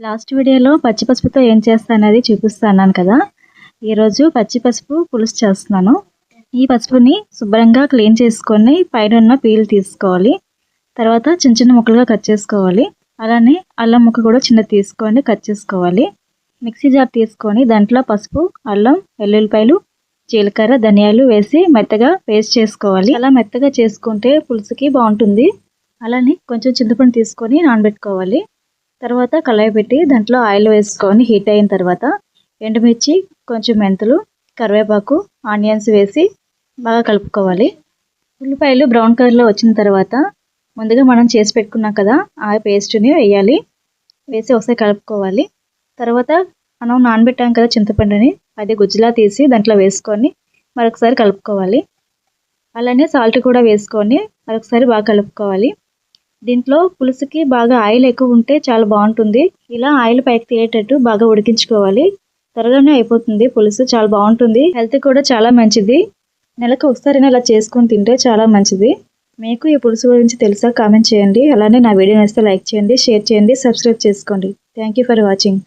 Last వీడియోలో పచ్చి పసుపుతో ఏం చేస్తానది చూపిస్తాను కదా. ఈరోజు పచ్చి పసుపు పులుసు చేస్తున్నాను. ఈ పసుపుని శుభ్రంగా క్లీన్ చేసుకొని పైన ఉన్న పీల్ తీసుకోవాలి. తర్వాత చిన్న చిన్న ముక్కలుగా కట్ చేసుకోవాలి. అలానే అల్లం ముక్క కూడా చిన్న తీసుకొని కట్ చేసుకోవాలి. మిక్సీ జార్ తీసుకొని దాంట్లో పసుపు అల్లం వెల్లుల్లిపాయలు జీలకర్ర ధనియాలు వేసి మెత్తగా పేస్ట్ చేసుకోవాలి. అలా మెత్తగా చేసుకుంటే పులుసుకి బాగుంటుంది. అలానే కొంచెం చింతపండు తీసుకొని నానబెట్టుకోవాలి. తర్వాత కళాయి పెట్టి దాంట్లో ఆయిల్ వేసుకొని హీట్ అయిన తర్వాత ఎండుమిర్చి కొంచెం మెంతులు కరివేపాకు ఆనియన్స్ వేసి బాగా కలుపుకోవాలి. ఉల్లిపాయలు బ్రౌన్ కలర్లో వచ్చిన తర్వాత ముందుగా మనం చేసి పెట్టుకున్నాం కదా ఆ పేస్ట్ని వేయాలి. వేసి ఒకసారి కలుపుకోవాలి. తర్వాత మనం నానబెట్టాం కదా చింతపండుని అది గుజ్జులా తీసి దాంట్లో వేసుకొని మరొకసారి కలుపుకోవాలి. అలానే సాల్ట్ కూడా వేసుకొని మరొకసారి బాగా కలుపుకోవాలి. దీంట్లో పులుసుకి బాగా ఆయిల్ ఎక్కువ ఉంటే చాలా బాగుంటుంది. ఇలా ఆయిల్ పైకి తీయేటట్టు బాగా ఉడికించుకోవాలి. త్వరగానే అయిపోతుంది పులుసు చాలా బాగుంటుంది. హెల్త్ కూడా చాలా మంచిది. నెలకు ఒకసారి ఇలా చేసుకొని తింటే చాలా మంచిది. మీకు ఈ పులుసు గురించి తెలుసా? కామెంట్ చేయండి. అలానే నా వీడియో నేస్తే లైక్ చేయండి షేర్ చేయండి సబ్స్క్రైబ్ చేసుకోండి. Thank for watching.